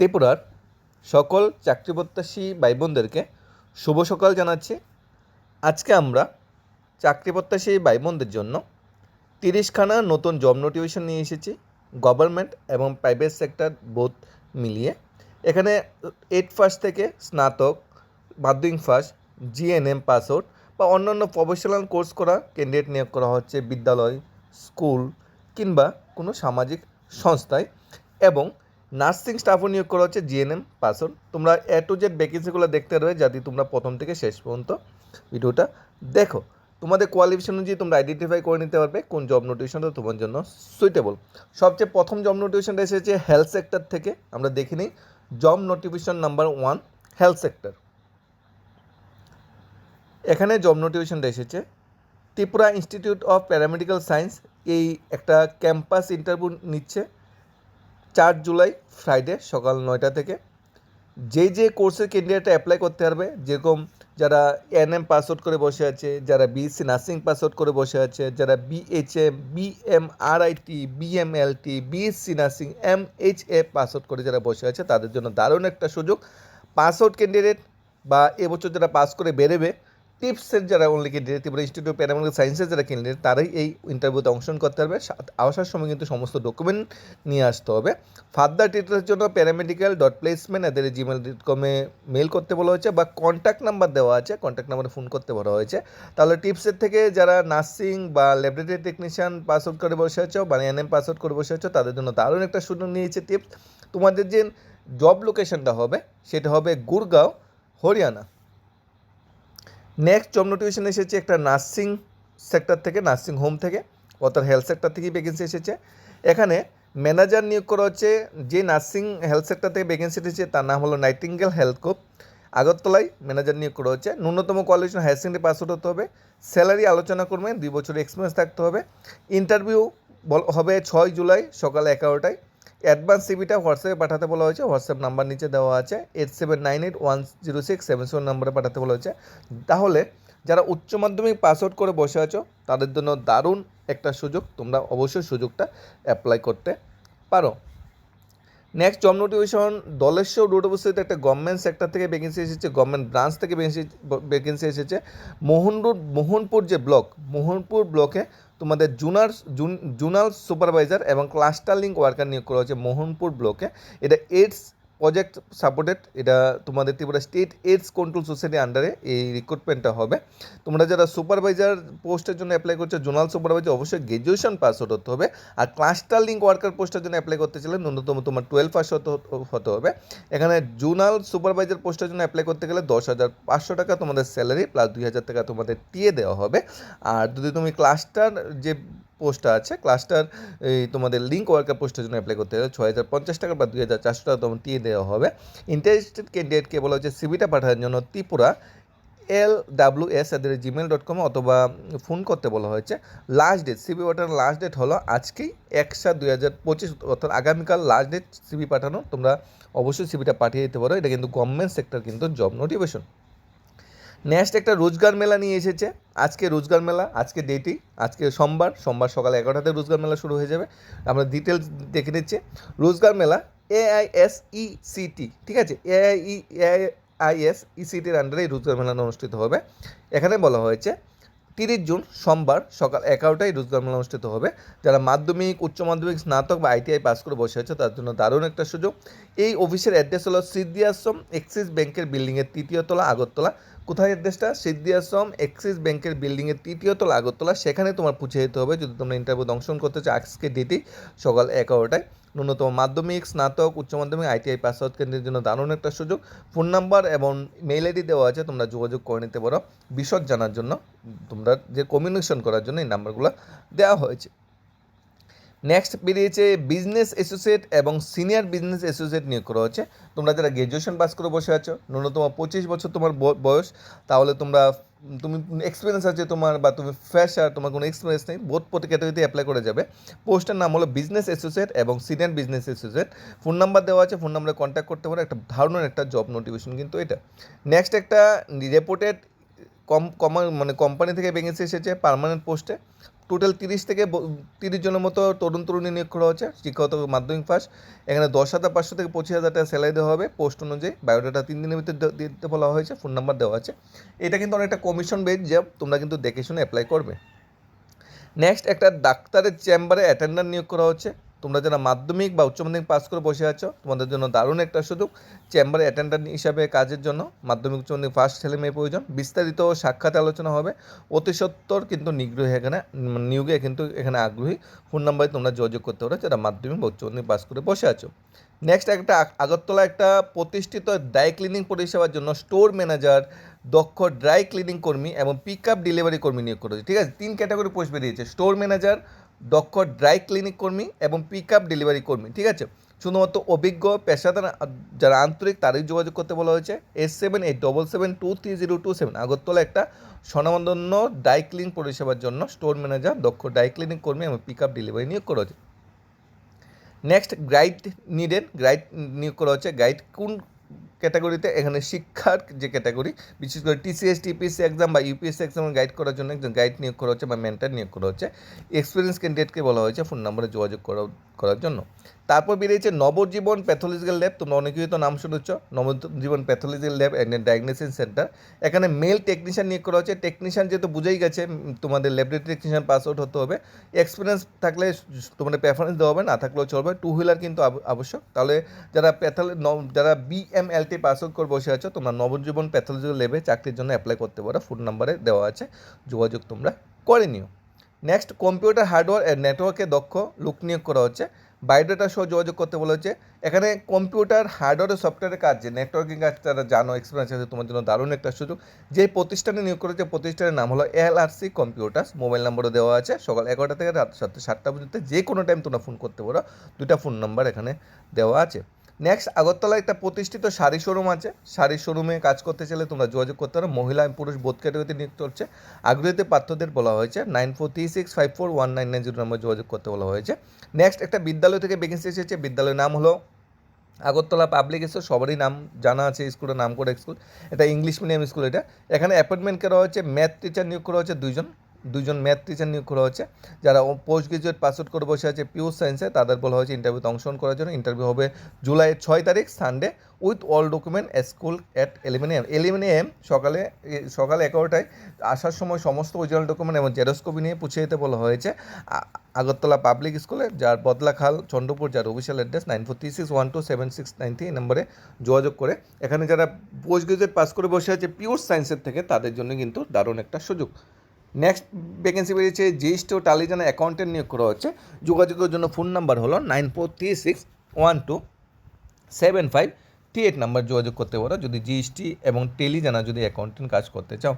ত্রিপুরার সকল চাকরি প্রত্যাশী ভাই বোনদেরকে শুভ সকাল জানাচ্ছি। আজকে আমরা চাকরি প্রত্যাশী ভাই বোনদের জন্য তিরিশখানা নতুন জব নোটিফিকেশন নিয়ে এসেছি। গভর্নমেন্ট এবং প্রাইভেট সেক্টর বোথ মিলিয়ে। এখানে এইট ফার্স্ট থেকে স্নাতক মাধ্যমিক ফার্স্ট জিএনএম পাস আউট বা অন্যান্য প্রফেশনাল কোর্স করা ক্যান্ডিডেট নিয়োগ করা হচ্ছে বিদ্যালয় স্কুল কিংবা কোনো সামাজিক সংস্থায়। এবং নার্সিং স্টাফও নিয়োগ করা হচ্ছে জিএনএম আউট তোমরা এ টু জেড ভ্যাকেন্সিগুলো দেখতে পারবে যাতে তোমরা প্রথম থেকে শেষ পর্যন্ত ভিডিওটা দেখো। তোমাদের কোয়ালিফিকেশন অনুযায়ী তোমরা আইডেন্টিফাই করে নিতে পারবে কোন জব নোটিফিকেশনটা তোমার জন্য সুইটেবল সবচেয়ে প্রথম জব নোটিফিকেশনটা এসেছে হেলথ সেক্টর থেকে। আমরা দেখে নিই job notification number one health sector এখানে জব নোটিফিকেশনটা এসেছে। Tripura institute of paramedical science এই একটা ক্যাম্পাস ইন্টারভিউ নিচ্ছে। চার জুলাই ফ্রাইডে সকাল নয়টা থেকে। যে যে কোর্সের ক্যান্ডিডেটটা অ্যাপ্লাই করতে পারবে, যেরকম যারা এনএম পাস আউট করে বসে আছে, যারা বিএসসি নার্সিং পাস আউট করে বসে আছে, যারা BHM BMRIT BMLT BSc nursing MHA pass out করে যারা বসে আছে, তাদের জন্য দারুণ একটা সুযোগ। পাস আউট ক্যান্ডিডেট বা এবছর যারা পাস করে বেরোবে টিপসের যারা only candidate Tripura institute of paramedical সায়েন্সের যারা ক্যান্ডিডেট তারাই এই ইন্টারভিউতে অংশগ্রহণ করতে পারবে আসার সময় কিন্তু সমস্ত ডকুমেন্ট নিয়ে আসতে হবে। ফার্দার ডিটেলসের জন্য প্যারামেডিক্যাল ডট প্লেসমেন্ট এদের জিমেল ডট কমে মেল করতে বলা হয়েছে বা কন্ট্যাক্ট নাম্বার দেওয়া আছে। কন্ট্যাক্ট নাম্বারে ফোন করতে বলা হয়েছে। তাহলে টিপসের থেকে যারা নার্সিং বা ল্যাবরেটরি টেকনিশিয়ান পাস আউট করে বসে আছো বা এনএম পাস আউট করে বসে আছো, তাদের জন্য দারুণ একটা সুযোগ নিয়েছে টিপস। তোমাদের যে জব লোকেশনটা হবে, সেটা হবে Gurgaon, Haryana. Next job notification এসেছে একটা নার্সিং সেক্টর থেকে নার্সিং হোম থেকে, অর্থাৎ হেলথ সেক্টর থেকেই ভ্যাকেন্সি এসেছে। এখানে ম্যানেজার নিয়োগ করা হচ্ছে, যে নার্সিং হেলথ সেক্টর থেকে ভ্যাকেন্সি এসেছে, তার নাম হলো নাইটিঙ্গেল হেলথ কোপ আগরতলায় ম্যানেজার নিয়োগ করা হচ্ছে। ন্যূনতম কোয়ালিফিকেশন হায়ার সেকেন্ডারি পাস হতে হবে। স্যালারি আলোচনা করবেন, দুই বছরের এক্সপিরিয়েন্স থাকতে হবে। ইন্টারভিউ হবে ছয় জুলাই সকাল এগারোটায়। অ্যাডভান্স সিবিটা হোয়াটসঅ্যাপে পাঠাতে বলা হয়েছে। হোয়াটসঅ্যাপ নাম্বার নিচে দেওয়া আছে। Eight seven nine eight one zero six seven seven নাম্বারে পাঠাতে বলা হয়েছে। তাহলে যারা উচ্চ মাধ্যমিক পাস আউট করে বসে আছো, তাদের জন্য দারুণ একটা সুযোগ। তোমরা অবশ্যই সুযোগটা অ্যাপ্লাই করতে পারো। Next job notification Dhaleswar road অবস্থিত একটা গভর্নমেন্ট সেক্টর থেকে ভ্যাকেন্সি এসেছে গভর্নমেন্ট ব্রাঞ্চ থেকে ভ্যাকেন্সি এসেছে। মোহনপুর মোহনপুর যে ব্লক মোহনপুর ব্লকে তোমাদের জুনার জুন, জুনাল সুপারভাইজার এবং ক্লাস্টার লিঙ্ক ওয়ার্কার নিয়োগ করা হয়েছে মোহনপুর ব্লকে। এটা এইডস প্রজেক্ট সাপোর্টেড এটা তোমাদের ত্রিপুরা স্টেট এইডস কন্ট্রোল সোসাইটির আন্ডারে এই রিক্রুটমেন্টটা হবে। তোমরা যারা সুপারভাইজার পোস্টের জন্য অ্যাপ্লাই করছ জোনাল সুপারভাইজার অবশ্যই গ্র্যাজুয়েশন পাস হতে হবে। আর ক্লাস্টার লিঙ্ক ওয়ার্কার পোস্টের জন্য অ্যাপ্লাই করতে চাইলে ন্যূনতম তোমার টুয়েলভ পাস হতে হবে। এখানে জোনাল সুপারভাইজার পোস্টের জন্য অ্যাপ্লাই করতে গেলে দশ হাজার পাঁচশো টাকা তোমাদের স্যালারি প্লাস দুই হাজার টাকা তোমাদের টিয়ে দেওয়া হবে। আর যদি তুমি ক্লাস্টার যে পোস্টটা আছে, ক্লাস্টার এই তোমাদের লিঙ্ক ওয়ার্কার পোস্টের জন্য অ্যাপ্লাই করতে হবে। ছয় হাজার পঞ্চাশ টাকা বা দুই হাজার চারশো টাকা তোমার দিয়ে দেওয়া হবে। ইন্টারেস্টেড ক্যান্ডিডেটকে বলা হচ্ছে সিবিটা পাঠানোর জন্য ত্রিপুরা এল ডাব্লিউ এস এদের জিমেল ডট কম অথবা ফোন করতে বলা হয়েছে। লাস্ট ডেট সিবি পাঠানোর লাস্ট ডেট হলো আজকেই এক সাত দুই হাজার পঁচিশ, অর্থাৎ আগামীকাল লাস্ট ডেট সিবি পাঠানো। তোমরা অবশ্যই সিবিটা পাঠিয়ে দিতে পারো। এটা কিন্তু গভর্নমেন্ট সেক্টর কিন্তু জব নোটিফিকেশন নেক্সট একটা রোজগার মেলা নিয়ে এসেছে। আজকে রোজগার মেলা, আজকে ডেটই, আজকে সোমবার সোমবার সকাল এগারোটাতে রোজগার মেলা শুরু হয়ে যাবে। আমরা ডিটেলস দেখে নিচ্ছি। রোজগার মেলা এআইএসইসিটি ঠিক আছে? এআই এআইএস ইসিটির আন্ডারে রোজগার মেলা অনুষ্ঠিত হবে। এখানে বলা হয়েছে, তিরিশ জুন সোমবার সকাল এগারোটায় রোজগার মেলা অনুষ্ঠিত হবে। যারা মাধ্যমিক, উচ্চ মাধ্যমিক, স্নাতক বা আইটিআই পাস করে বসে আছে তার জন্য দারুণ একটা সুযোগ। এই অফিসের অ্যাড্রেস হলো সিদ্ধি আশ্রম এক্সিস ব্যাংকের বিল্ডিংয়ের তৃতীয় তলা, আগরতলা। কোথায় অ্যাড্রেসটা সিদ্ধি আশ্রম, এক্সিস ব্যাংকের বিল্ডিংয়ের তৃতীয় তলা, আগরতলা। সেখানে তোমার পৌঁছে যেতে হবে। যদি তোমরা ইন্টারভিউতে অংশগ্রহণ করতে চাও, আজকে ডেটেই সকাল এগারোটায়। ন্যূনতম মাধ্যমিক, স্নাতক, উচ্চ মাধ্যমিক, আইটিআই পাস আউট কেন্দ্রের জন্য দারুণ একটা সুযোগ। ফোন নাম্বার এবং মেইল আইডি দেওয়া আছে, তোমরা যোগাযোগ করে নিতে পারো। বিশদ জানার জন্য তোমরা যে কমিউনিকেশন করার জন্য এই নাম্বারগুলো দেওয়া হয়েছে। নেক্সট বেরিয়েছে বিজনেস অ্যাসোসিয়েট এবং সিনিয়র বিজনেস অ্যাসোসিয়েট নিয়োগ করা হচ্ছে। তোমরা যারা গ্র্যাজুয়েশন পাস করে বসে আছো, ন্যূনতম পঁচিশ বছর তোমার বয়স, তাহলে তোমরা, তুমি এক্সপিরিয়েন্স আছে তোমার বা তুমি ফ্রেশার তোমার কোনো এক্সপিরিয়েন্স নেই বোধ প্রতি ক্যাটাগরিতে অ্যাপ্লাই করে যাবে। পোস্টের নাম হলো বিজনেস অ্যাসোসিয়েট এবং senior business associate phone number দেওয়া আছে ফোন নাম্বারে কন্ট্যাক্ট করতে পারো, একটা ধারণের একটা জব নোটিফিকেশন কিন্তু এটা। নেক্সট একটা রেপুটেড কম কম মানে কোম্পানি থেকে ভ্যাকেন্সি এসেছে পার্মানেন্ট পোস্টে টোটাল তিরিশ থেকে তিরিশ জনের মতো তরুণ তরুণী নিয়োগ করা হচ্ছে, শিক্ষাগত মাধ্যমিক পাস। এখানে দশ হাজার পাঁচশো থেকে পঁচিশ হাজার টাকা স্যালারি দেওয়া হবে। পোস্ট অনুযায়ী বায়োডাটা তিন দিনের ভিতরে দিতে বলা হয়েছে ফোন নাম্বার দেওয়া আছে। এটা কিন্তু অনেকটা কমিশন বেজ যা তোমরা কিন্তু দেখে শুনে অ্যাপ্লাই করবে। নেক্সট একটা ডাক্তারের চেম্বারে অ্যাটেন্ডার নিয়োগ করা হচ্ছে। তোমরা যারা মাধ্যমিক বা উচ্চ মাধ্যমিক পাস করে বসে আছো, তোমাদের জন্য দারুণ একটা সুযোগ। চেম্বারে অ্যাটেন্ডার হিসাবে কাজের জন্য মাধ্যমিক, উচ্চ মাধ্যমিক ফার্স্ট ছেলে মেয়ে প্রয়োজন। বিস্তারিত সাক্ষাৎ আলোচনা হবে। অতি সত্তর কিন্তু নিগ্রহ এখানে, নিয়োগে কিন্তু এখানে আগ্রহী। ফোন নাম্বারে তোমরা যোগাযোগ করতে পারো যারা মাধ্যমিক বা উচ্চ মাধ্যমিক পাস করে বসে আছো। নেক্সট একটা আগরতলা একটা প্রতিষ্ঠিত ড্রাই ক্লিনিং পরিষেবার জন্য স্টোর ম্যানেজার দক্ষ ড্রাই ক্লিনিং কর্মী এবং পিক আপ ডেলিভারি কর্মী নিয়োগ করেছে ঠিক আছে? তিন ক্যাটাগরি পোস্ট বেরিয়েছে। স্টোর ম্যানেজার দক্ষ ড্রাই ক্লিনিক কর্মী এবং পিক আপ ডেলিভারি কর্মী, ঠিক আছে? শুধুমাত্র অভিজ্ঞ পেশাদার যারা আন্তরিক তারই যোগাযোগ করতে বলা হয়েছে, S seven eight double seven two three zero two seven. Agartala একটা স্বনামধন্য ডাই ক্লিন পরিষেবার জন্য স্টোর ম্যানেজার, দক্ষ ড্রাই ক্লিনিক কর্মী এবং পিক আপ ডেলিভারি নিয়োগ করা হয়েছে। নেক্সট গাইড নিডেন গাইড নিয়োগ করা হচ্ছে গাইড কোন ক্যাটাগরিতে এখানে শিক্ষার যে ক্যাটাগরি, বিশেষ করে টিসিএস টিপিএসসি এক্সাম বা ইউপিএসসি এক্সাম গাইড করার জন্য একজন গাইড নিয়োগ করা হচ্ছে বা মেন্টার নিয়োগ করা হচ্ছে। এক্সপিরিয়েন্স ক্যান্ডিডেটকে বলা হয়েছে ফোন নম্বরে যোগাযোগ করা, করার জন্য। তারপর বেরিয়েছে নবজীবন প্যাথোলজিক্যাল ল্যাব তোমরা অনেকেই তো নাম শুনেছ, Nabajiban pathological lab and diagnosis centre এখানে মেল টেকনিশিয়ান নিয়োগ করা হচ্ছে। টেকনিশিয়ান যেহেতু বুঝেই গেছে, তোমাদের ল্যাবরেটরি টেকনিশিয়ান পাস আউট হতে হবে। এক্সপিরিয়েন্স থাকলে তোমাদের প্রেফারেন্স দেওয়া হবে, না থাকলেও চলবে। টু হুইলার কিন্তু আবশ্যক। তাহলে যারা প্যাথোল যারা বিএমএলটি পাস আউট করে বসে আছো, তোমরা নবজীবন প্যাথোলজিক্যাল ল্যাবে চাকরির জন্য অ্যাপ্লাই করতে পারো। ফোন নাম্বারে দেওয়া আছে, যোগাযোগ তোমরা করে নিও। নেক্সট কম্পিউটার হার্ডওয়্যার এর নেটওয়ার্কে দক্ষ লোক নিয়োগ করা হচ্ছে। বায়োডাটা সহ যোগাযোগ করতে বলা হচ্ছে। এখানে কম্পিউটার হার্ডওয়্যার সফটওয়্যারের কাজ, যে নেটওয়ার্কিং কাজ, তারা জানো এক্সপিরিয়েন্স আছে, তোমার জন্য দারুণ একটা সুযোগ। যে প্রতিষ্ঠানে নিয়োগ করেছে প্রতিষ্ঠানের নাম হলো L R C computers mobile নম্বরও দেওয়া আছে। সকাল এগারোটা থেকে রাত সাতটা সাতটা পর্যন্ত যে কোনো টাইম তোমরা ফোন করতে পারো। দুটা ফোন নাম্বার এখানে দেওয়া আছে। নেক্সট আগরতলায় একটা প্রতিষ্ঠিত শাড়ি শোরুম আছে। শাড়ি শোরুমে কাজ করতে চাইলে তোমরা যোগাযোগ করতে পারো। মহিলা পুরুষ বোধ ক্যাটাগরিতে নিয়োগ করছে আগ্রহীতে পাত্রদের বলা হয়েছে। Nine four three six five four one nine nine zero নম্বর যোগাযোগ করতে বলা হয়েছে। নেক্সট একটা বিদ্যালয় থেকে ভ্যাকেন্সি এসেছে। বিদ্যালয়ের নাম হলো আগরতলা পাবলিক স্কুল সবারই নাম জানা আছে স্কুলের নাম করে স্কুল এটা ইংলিশ মিডিয়াম স্কুল এটা। এখানে অ্যাপয়েন্টমেন্ট করা হয়েছে। ম্যাথ টিচার নিয়োগ করা হয়েছে দুইজন। দুইজন ম্যাথ টিচার নিয়োগ করা হয়েছে। যারা পোস্ট গ্রাজুয়েট পাস আউট করে বসে আছে পিওর সায়েন্সে, তাদের বলা হয়েছে ইন্টারভিউতে অংশগ্রহণ করার জন্য। ইন্টারভিউ হবে জুলাই ছয় তারিখ Sunday with all document school at eleven AM eleven AM সকালে সকাল এগারোটায় আসার সময় সমস্ত অরিজিনাল ডকুমেন্ট এবং জেরক্স কপি নিয়ে পুছিয়ে যেতে বলা হয়েছে। আগরতলা পাবলিক স্কুলে যার বদলাখাল চন্দ্রপুর, যার official address nine four three six one two seven six nine three এই নম্বরে যোগাযোগ করে। এখানে যারা পোস্ট গ্রাজুয়েট পাস করে বসে আছে পিওর সায়েন্সের থেকে, তাদের জন্য কিন্তু দারুণ একটা সুযোগ। নেক্সট ভ্যাকেন্সি বেরিয়েছে জিএসটি ও টালি জানা অ্যাকাউন্টেন্ট নিয়োগ করা হচ্ছে। যোগাযোগের জন্য ফোন নাম্বার হলো nine four three six one two seven five three eight number যোগাযোগ করতে পারো। যদি জিএসটি এবং টেলি জানা যদি অ্যাকাউন্টেন্ট কাজ করতে চাও।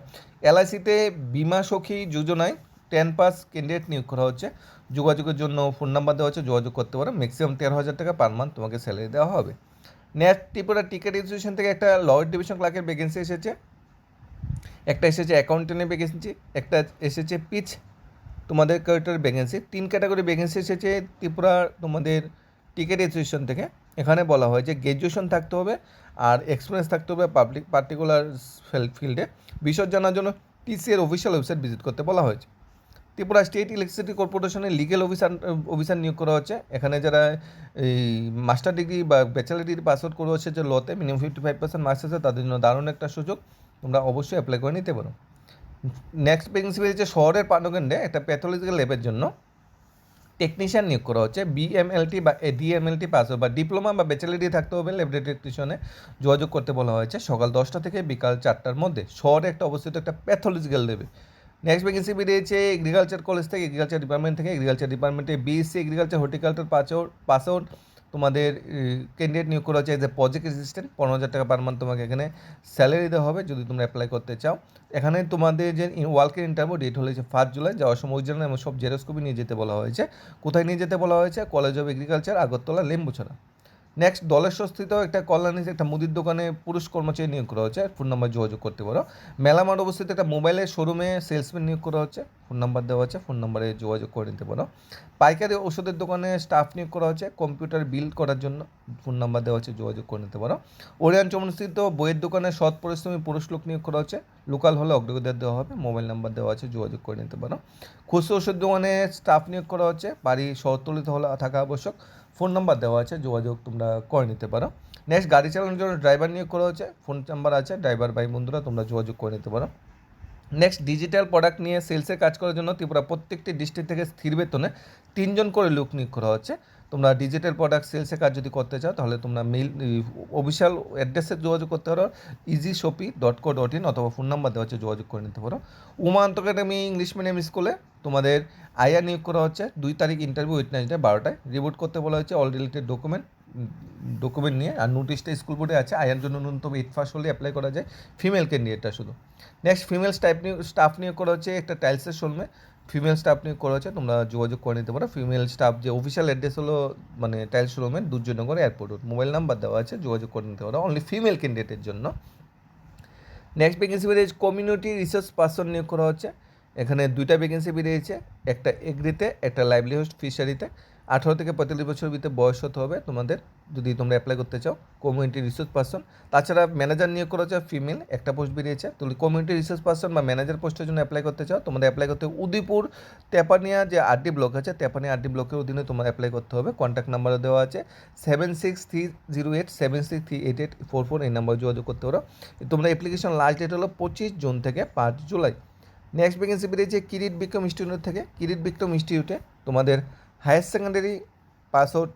এলআইসিতে বিমা সখী যোজনায় টেন পাস ক্যান্ডিডেট নিয়োগ করা হচ্ছে। যোগাযোগের জন্য ফোন নাম্বার দেওয়া হচ্ছে, যোগাযোগ করতে পারো। ম্যাক্সিমাম তেরো হাজার টাকা পার মান্থ তোমাকে স্যালারি দেওয়া হবে। নেট ত্রিপুরা টিকেট অ্যাসোসিয়েশন থেকে একটা লয়ার ডিভিশন ক্লার্কের ভ্যাকেন্সি এসেছে। একটা এসেছে অ্যাকাউন্টেন্টের ভ্যাকেন্সি একটা এসেছে পিচ তোমাদের ক্যারেক্টার ভ্যাকেন্সি তিন ক্যাটাগরি ভ্যাকেন্সি এসেছে ত্রিপুরা তোমাদের টিকেট অ্যাসোসিয়েশন থেকে। এখানে বলা হয় যে গ্র্যাজুয়েশন থাকতে হবে আর এক্সপিরিয়েন্স থাকতে হবে পাবলিক পার্টিকুলার ফিল্ডে বিশদ জানার জন্য টিসি এর অফিসিয়াল ওয়েবসাইট ভিজিট করতে বলা হয়েছে। ত্রিপুরা স্টেট ইলেকট্রিসিটি কর্পোরেশনের লিগেল অফিসার অফিসার নিয়োগ করা হচ্ছে। এখানে যারা এই মাস্টার ডিগ্রি বা ব্যাচেলার ডিগ্রি পাস আউট করে হচ্ছে যে লতে minimum fifty five percent marks আছে, তাদের জন্য দারুণ একটা সুযোগ। তোমরা অবশ্যই অ্যাপ্লাই করে নিতে পারো। নেক্সট ভ্যাকেন্সি বেরিয়েছে শহরের পাণ্ডকেন্দ্রে একটা প্যাথোলজিক্যাল ল্যাবের জন্য। টেকনিশিয়ান নিয়োগ করা হচ্ছে। বিএমএলটি বা এ ডিএমএলটি পাস বা ডিপ্লোমা বা ব্যাচেলার থাকতে হবে ল্যাবরেটরি টেকনিশিয়ানে যোগাযোগ করতে বলা হয়েছে সকাল দশটা থেকে বিকাল চারটার মধ্যে। শহরে একটা অবস্থিত একটা প্যাথোলজিক্যাল ল্যাবে নেক্সট ভ্যাকেন্সি বেরিয়েছে এগ্রিকালচার কলেজ থেকে এগ্রিকালচার ডিপার্টমেন্ট থেকে। এগ্রিকালচার ডিপার্টমেন্টে BSc agriculture horticulture pass out pass out তোমাদের ক্যান্ডিডেট নিয়োগ করা হচ্ছে এজ এ প্রজেক্ট অ্যাসিস্ট্যান্ট পনেরো হাজার টাকা পার মান্থ তোমাকে এখানে স্যালারি দেওয়া হবে যদি তোমরা অ্যাপ্লাই করতে চাও। এখানে তোমাদের যে ওয়ার্কের ইন্টারভিউ ডেট হলেছে ফার্স্ট জুলাই যাওয়ার সময় ওরিজিনাল এবং সব জেরোস্কোপি কপি নিয়ে যেতে বলা হয়েছে। কোথায় নিয়ে যেতে বলা হয়েছে? College of agriculture Agartala, Lembuchhara. Next দলেশ্বরস্থিত একটা কল্যাণী একটা মুদির দোকানে পুরুষ কর্মচারী নিয়োগ করা হচ্ছে ফোন নাম্বার যোগাযোগ করতে পারো। মেলা মাঠ অবস্থিত একটা মোবাইলের শোরুমে সেলসম্যান নিয়োগ করা হচ্ছে ফোন নাম্বার দেওয়া আছে ফোন নাম্বারে যোগাযোগ করে নিতে পারো। পাইকারি ওষুধের দোকানে স্টাফ নিয়োগ করা হচ্ছে কম্পিউটার বিল করার জন্য ফোন নাম্বার দেওয়া আছে, যোগাযোগ করে নিতে পারো। ওরিয়ান চমনস্থিত বইয়ের দোকানে সৎ পরিশ্রমী পুরুষ লোক নিয়োগ করা হচ্ছে লোকাল হলে অগ্রগতি দেওয়া হবে মোবাইল নাম্বার দেওয়া আছে, যোগাযোগ করে নিতে পারো। খুচরো ওষুধ দোকানে স্টাফ নিয়োগ করা হচ্ছে, বাড়ি শহরতলিতে হলে থাকা আবশ্যক। ফোন নাম্বার দেওয়া আছে, যোগাযোগ তোমরা করে নিতে পারো। নেক্সট গাড়ি চালানোর জন্য ড্রাইভার নিয়োগ করা হচ্ছে ফোন নাম্বার আছে ড্রাইভার ভাই, বন্ধুরা, তোমরা যোগাযোগ করে নিতে পারো। নেক্সট ডিজিটাল প্রোডাক্ট নিয়ে সেলসে কাজ করার জন্য ত্রিপুরা প্রত্যেকটি ডিস্ট্রিক্ট থেকে স্থির বেতনে তিনজন করে লোক নিয়োগ করা হচ্ছে। তোমরা ডিজিটাল প্রোডাক্ট সেলসে কাজ যদি করতে চাও, তাহলে তোমরা মেল অফিসিয়াল অ্যাড্রেসে যোগাযোগ করতে পারো easy shopee dot co dot in অথবা ফোন নাম্বার দেওয়া হচ্ছে যোগাযোগ করে নিতে পারো। উমা আন্তক একাডেমি ইংলিশ মিডিয়াম স্কুলে তোমাদের আয়া নিয়োগ করা হচ্ছে, দুই তারিখ ইন্টারভিউ উইটনেসডে বারোটায়। রিপোর্ট করতে বলা হচ্ছে অল রিলেটেড ডকুমেন্ট ডকুমেন্ট নিয়ে, আর নোটিশটা স্কুল বোর্ডে আছে, আয়ার জন্য ন্যূনতম এইট ফার্স্ট হলে অ্যাপ্লাই করা যায় ফিমেল ক্যান্ডিডেটটা শুধু। নেক্সট ফিমেল স্টাফ নিয়ে স্টাফ নিয়োগ করা হচ্ছে একটা টাইলসের শোরুমে ফিমেল স্টাফ নিয়ে করা হয়েছে, তোমরা যোগাযোগ করে নিতে পারো। ফিমেল স্টাফ যে অফিসিয়াল অ্যাড্রেস হলো মানে টাইল শোরুমের দুর্যোগনগর এয়ারপোর্ট মোবাইল নাম্বার দেওয়া আছে, যোগাযোগ করে নিতে পারো। অনলি ফিমেল ক্যান্ডিডেটের জন্য। নেক্সট ভ্যাকেন্সি বেরিয়েছে কমিউনিটি রিসার্চ পার্সন নিয়োগ করা হচ্ছে। এখানে দুইটা ভ্যাকেন্সি বেরিয়েছে একটা এগ্রিতে একটা লাইভলিহুড ফিশারিতে আঠারো থেকে পঁয়তাল্লিশ বছর ভিতরে বয়স হতে হবে তোমাদের। যদি তোমরা অ্যাপ্লাই করতে চাও কমিউনিটি রিসোর্স পার্সন তাছাড়া ম্যানেজার নিয়োগ করা হচ্ছে ফিমেল একটা পোস্ট বেরিয়েছে। তুমি কমিউনিটি রিসোর্স পার্সন বা ম্যানেজার পোস্টের জন্য অ্যাপ্লাই করতে চাও, তোমাদের অ্যাপ্লাই করতে উদয়পুর, তেপানিয়া যে আরডি ব্লক আছে, তেপানিয়া আরডি ব্লকের অধীনে তোমার অ্যাপ্লাই করতে হবে। কন্ট্যাক্ট নাম্বারও দেওয়া আছে seven six three zero eight seven six three eight eight four four এই নাম্বার যোগাযোগ করতে পারো। তোমরা অ্যাপ্লিকেশন লাস্ট ডেট হলো পঁচিশ জুন থেকে পাঁচ জুলাই। নেক্সট ভ্যাকেন্সি বেরিয়েছে কিরিট বিক্রম ইনস্টিটিউট থেকে। কিরিট বিক্রম ইনস্টিটিউটে তোমাদের হায়ার সেকেন্ডারি পাস আউট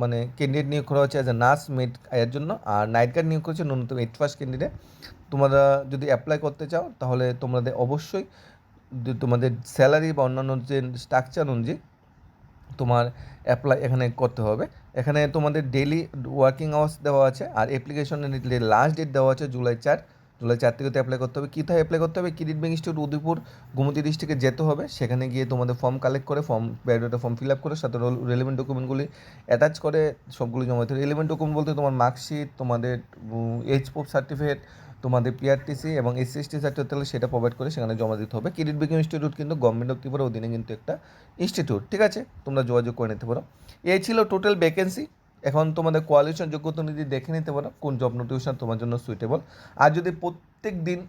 মানে ক্যান্ডিডেট নিয়োগ করা হচ্ছে অ্যাজ এ নার্স মেড এর জন্য। আর নাইট গার্ড নিয়োগ করেছে ন্যূনতম এইট ফার্স্ট ক্যান্ডিডেট তোমরা যদি অ্যাপ্লাই করতে চাও, তাহলে তোমাদের অবশ্যই তোমাদের স্যালারি বা অন্যান্য যে স্ট্রাকচার অনুযায়ী তোমার অ্যাপ্লাই এখানে করতে হবে। এখানে তোমাদের ডেলি ওয়ার্কিং আওয়ার্স দেওয়া আছে। আর অ্যাপ্লিকেশনের লাস্ট ডেট দেওয়া আছে জুলাই চার। জুলাই চার অ্যাপ্লাই করতে হবে। কোথায় অ্যাপ্লাই করতে হবে? কিরিট ব্যাংক ইনস্টিটিউট উদয়পুর, গোমতী ডিস্ট্রিক্টে যেতে হবে। সেখানে গিয়ে তোমাদের ফর্ম কালেক্ট করে form biodata form fill up করে, সাথে রেলিভেন্ট ডকুমেন্টগুলি অ্যাটাচ করে, সবগুলো জমা দিতে হবে। রেলিভেন্ট ডকুমেন্ট বলতে তোমার মার্কশিট তোমাদের এইচ পোপ সার্টিফিকেট তোমাদের পিআরটিসি এবং এসসি এসটি সার্টিফিকেট তাহলে সেটা প্রোভাইড করে সেখানে জমা দিতে হবে। কিরিট ব্যাংক ইনস্টিটিউট কিন্তু গভর্নমেন্ট অফ ত্রিপুরার অধীনে কিন্তু একটা ইনস্টিটিউট ঠিক আছে? তোমরা যোগাযোগ করে নিতে পারো। এই ছিল টোটাল ভ্যাকেন্সি এখন তোমাদের কোয়ালিফিকেশন যোগ্যতা নিধি দেখে নিতে পারো, কোন জব নোটিফিকেশন তোমার জন্য সুইটেবল আর যদি প্রত্যেক দিন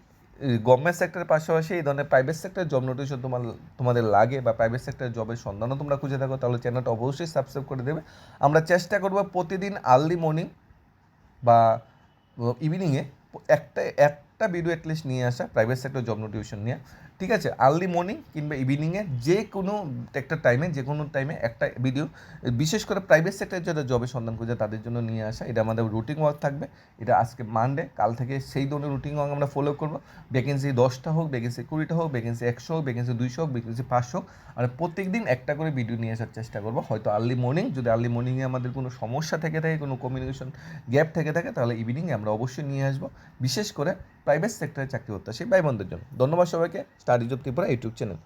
গভর্নমেন্ট সেক্টরের পাশাপাশি এই ধরনের প্রাইভেট সেক্টরের জব নোটিফিকেশন তোমার, তোমাদের লাগে বা প্রাইভেট সেক্টরের জবের সন্ধানও তোমরা খুঁজে থাকো, তাহলে চ্যানেলটা অবশ্যই সাবস্ক্রাইব করে দেবে। আমরা চেষ্টা করব প্রতিদিন আর্লি মর্নিং বা ইভিনিংয়ে একটা একটা ভিডিও অ্যাটলিস্ট নিয়ে আসা প্রাইভেট সেক্টর জব নোটিফিকেশন নিয়ে। ঠিক আছে আর্লি মর্নিং কিংবা ইভিনিংয়ে যে কোনো একটা টাইমে যে কোনো টাইমে একটা ভিডিও বিশেষ করে প্রাইভেট সেক্টরে যারা জবের সন্ধান খুঁজে তাদের জন্য নিয়ে আসা। এটা আমাদের রুটিন ওয়ার্ক থাকবে। এটা আজকে মানডে কাল থেকে সেই ধরনের রুটিন ওয়ার্ক আমরা ফলো করব। ভ্যাকেন্সি দশটা হোক ভ্যাকেন্সি কুড়িটা হোক ভ্যাকেন্সি একশো হোক ভ্যাকেন্সি দুইশো হোক ভ্যাকেন্সি পাঁচশো হোক। আর প্রত্যেক দিন একটা করে ভিডিও নিয়ে আসার চেষ্টা করব। হয়তো আর্লি মর্নিং যদি আর্লি মর্নিংয়ে আমাদের কোনো সমস্যা থেকে থাকে, কোনো কমিউনিকেশন গ্যাপ থেকে থাকে, তাহলে ইভিনিংয়ে আমরা অবশ্যই নিয়ে আসব। বিশেষ করে প্রাইভেট সেক্টরে চাকরি প্রত্যাশী ভাই বোনদের জন্য। ধন্যবাদ সবাইকে। Study job Tripura YouTube channel.